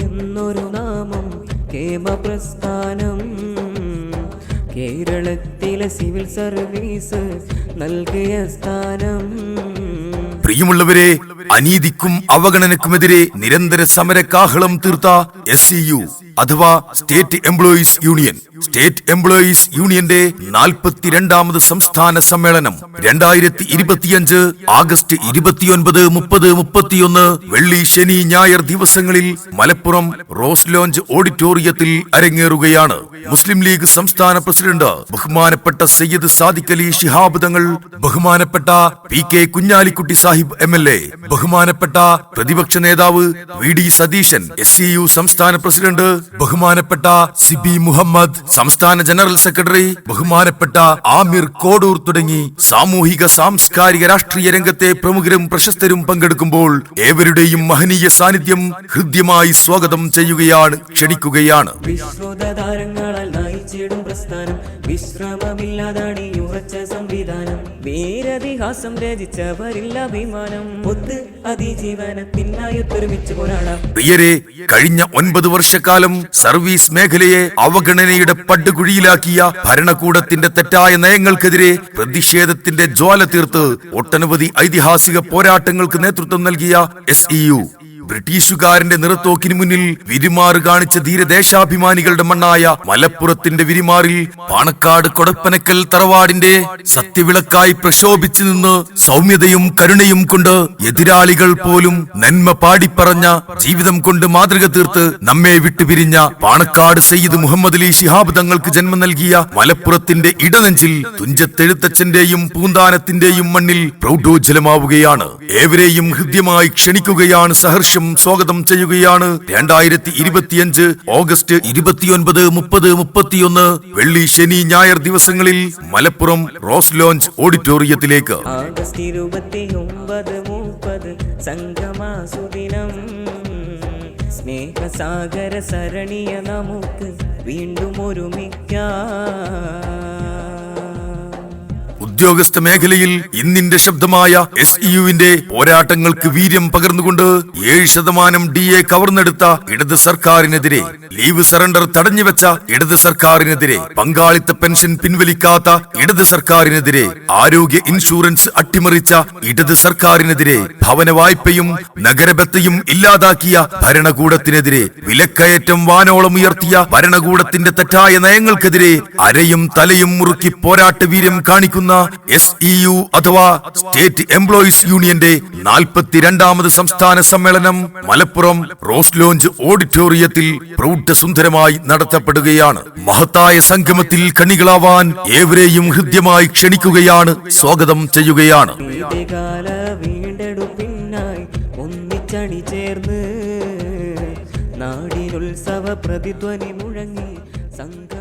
എന്നൊരു നാമം കേമ പ്രസ്ഥാനം കേരളത്തിലെ സിവിൽ സർവീസ് നൽകിയ സ്ഥാനം. പ്രിയമുള്ളവരെ അനീതിക്കും അവഗണനക്കുമെതിരെ നിരന്തര സമര കാഹളം തീർത്ത എസ് അഥവാ state employees union. State employees യൂണിയന്റെ നാൽപ്പത്തിരണ്ടാമത് സംസ്ഥാന സമ്മേളനം രണ്ടായിരത്തി ഇരുപത്തിയഞ്ച് ആഗസ്റ്റ് ഇരുപത്തിയൊൻപത് മുപ്പത് മുപ്പത്തിയൊന്ന് വെള്ളി ശനി ഞായർ ദിവസങ്ങളിൽ മലപ്പുറം റോസ് ലോഞ്ച് ഓഡിറ്റോറിയത്തിൽ അരങ്ങേറുകയാണ്. മുസ്ലിം ലീഗ് സംസ്ഥാന പ്രസിഡന്റ് ബഹുമാനപ്പെട്ട സയ്യിദ് സാദിഖ് അലി ശിഹാബ് തങ്ങൾ ബഹുമാനപ്പെട്ട P K Kunhalikutty Sahib M L A ബഹുമാനപ്പെട്ട പ്രതിപക്ഷ നേതാവ് V D Satheesan S C U സംസ്ഥാന പ്രസിഡന്റ് ബഹുമാനപ്പെട്ട സിബി മുഹമ്മദ് സംസ്ഥാന ജനറൽ സെക്രട്ടറി ബഹുമാനപ്പെട്ട ആമിർ കോടൂർ തുടങ്ങി സാമൂഹിക സാംസ്കാരിക രാഷ്ട്രീയ രംഗത്തെ പ്രമുഖരും പ്രശസ്തരും പങ്കെടുക്കുമ്പോൾ ഏവരുടെയും മഹനീയ സാന്നിധ്യം ഹൃദ്യമായി സ്വാഗതം ചെയ്യുകയാണ് ക്ഷണിക്കുകയാണ്. വിശ്രുത പ്രസ്ഥാനം വിശ്രമമില്ലാതാണ് ഉറച്ച സംവിധാനം. വീരതിഹാസം രചിച്ചവരില്ല അഭിമാനം. ഒത്ത് കഴിഞ്ഞ ഒൻപത് വർഷക്കാലം സർവീസ് മേഖലയെ അവഗണനയുടെ പടുകുഴിയിലാക്കിയ ഭരണകൂടത്തിന്റെ തെറ്റായ നയങ്ങൾക്കെതിരെ പ്രതിഷേധത്തിന്റെ ജ്വാല തീർത്ത് ഒട്ടനവധി ഐതിഹാസിക പോരാട്ടങ്ങൾക്ക് നേതൃത്വം നൽകിയ എസ് ഇ യു ബ്രിട്ടീഷുകാരന്റെ നിറത്തോക്കിന് മുന്നിൽ വിരിമാറ് കാണിച്ച ധീരദേശാഭിമാനികളുടെ മണ്ണായ മലപ്പുറത്തിന്റെ വിരിമാറിൽ പാണക്കാട് കൊടപ്പനക്കൽ തറവാടിന്റെ സത്യവിളക്കായി പ്രക്ഷോഭിച്ചു നിന്ന് സൗമ്യതയും കരുണയും കൊണ്ട് എതിരാളികൾ പോലും നന്മ പാടിപ്പറഞ്ഞ ജീവിതം കൊണ്ട് മാതൃക തീർത്ത് നമ്മെ വിട്ടുപിരിഞ്ഞ പാണക്കാട് സയ്യിദ് മുഹമ്മദ് അലി ശിഹാബ് തങ്ങൾക്ക് ജന്മം നൽകിയ മലപ്പുറത്തിന്റെ ഇടനെഞ്ചിൽ തുഞ്ചത്തെഴുത്തച്ഛന്റെയും പൂന്താനത്തിന്റെയും മണ്ണിൽ പ്രൗഢോജ്ജലമാവുകയാണ് ഏവരെയും ഹൃദ്യമായി ക്ഷണിക്കുകയാണ് സഹർഷം സ്വാഗതം ചെയ്യുകയാണ്. രണ്ടായിരത്തി ഇരുപത്തിയഞ്ച് ഓഗസ്റ്റ് ഇരുപത്തിയൊൻപത് മുപ്പത് മുപ്പത്തിയൊന്ന് വെള്ളി ശനി ഞായർ ദിവസങ്ങളിൽ മലപ്പുറം റോസ് ലോഞ്ച് ഓഡിറ്റോറിയത്തിലേക്ക്. സ്നേഹസാഗര സരണിയ നമുക്ക് വീണ്ടും ഒരുമിക്കാം. ഉദ്യോഗസ്ഥ മേഖലയിൽ ഇന്നിന്റെ ശബ്ദമായ എസ് യുവിന്റെ പോരാട്ടങ്ങൾക്ക് വീര്യം പകർന്നുകൊണ്ട് ഏഴ് ശതമാനം ഡി എ കവർന്നെടുത്ത ഇടത് സർക്കാരിനെതിരെ ലീവ് സറണ്ടർ തടഞ്ഞുവെച്ച ഇടത് സർക്കാരിനെതിരെ പങ്കാളിത്ത പെൻഷൻ പിൻവലിക്കാത്ത ഇടത് സർക്കാരിനെതിരെ ആരോഗ്യ ഇൻഷുറൻസ് അട്ടിമറിച്ച ഇടത് സർക്കാരിനെതിരെ ഭവന വായ്പയും നഗരബത്തയും ഇല്ലാതാക്കിയ ഭരണകൂടത്തിനെതിരെ വിലക്കയറ്റം വാനോളം ഉയർത്തിയ ഭരണകൂടത്തിന്റെ തെറ്റായ നയങ്ങൾക്കെതിരെ അരയും തലയും മുറുക്കി പോരാട്ട വീര്യം കാണിക്കുന്ന എസ് ഇ യു അഥവാ സ്റ്റേറ്റ് എംപ്ലോയീസ് യൂണിയന്റെ നാൽപ്പത്തിരണ്ടാമത് സംസ്ഥാന സമ്മേളനം മലപ്പുറം റോസ് ലോഞ്ച് ഓഡിറ്റോറിയത്തിൽ പ്രൗഢസുന്ദരമായി നടത്തപ്പെടുകയാണ്. മഹത്തായ സംഗമത്തിൽ കണികളാവാൻ ഏവരെയും ഹൃദ്യമായി ക്ഷണിക്കുകയാണ് സ്വാഗതം ചെയ്യുകയാണ്. ഒന്നിച്ചണി പ്രതിധ്വനി മുഴങ്ങി സംഘ